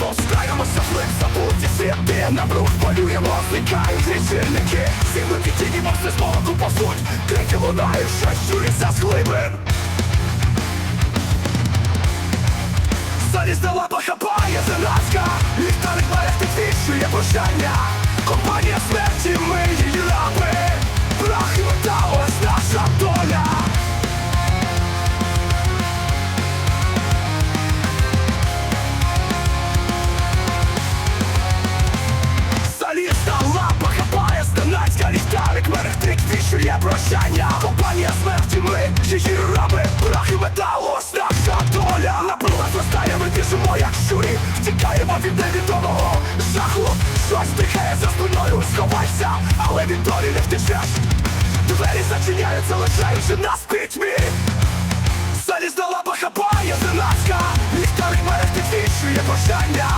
Коли забуті світи на брух полюємо, зникають лічильники. Всі ми підіймо все по посуть Крики лунають, що щуриться з глибин Залізна лапа хапає заразка Ліхтарик мерех підвищує прощання. Компанія смерті, прощання. Компанія смерті, ми її раби. Прах і метал, ось наша доля. Напруга зростає, ми біжимо як щурі. Втікаємо від невідомого жаху. Щось дихає за спиною, сховайся Але від долі не втечеш. Двері зачиняються, лишаючи нас пітьмі Залізна лапа хапає зненацька. Ліхтарик мерехтить вішує прощання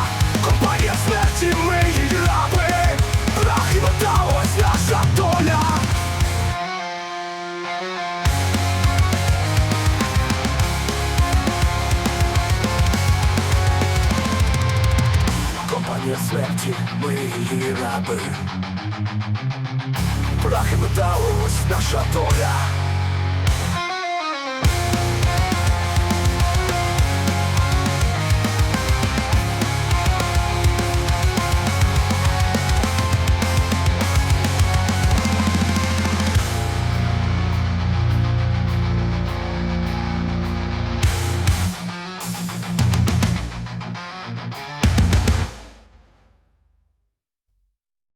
Компанія смерті, ми її раби. Прах і метал, ось наша доля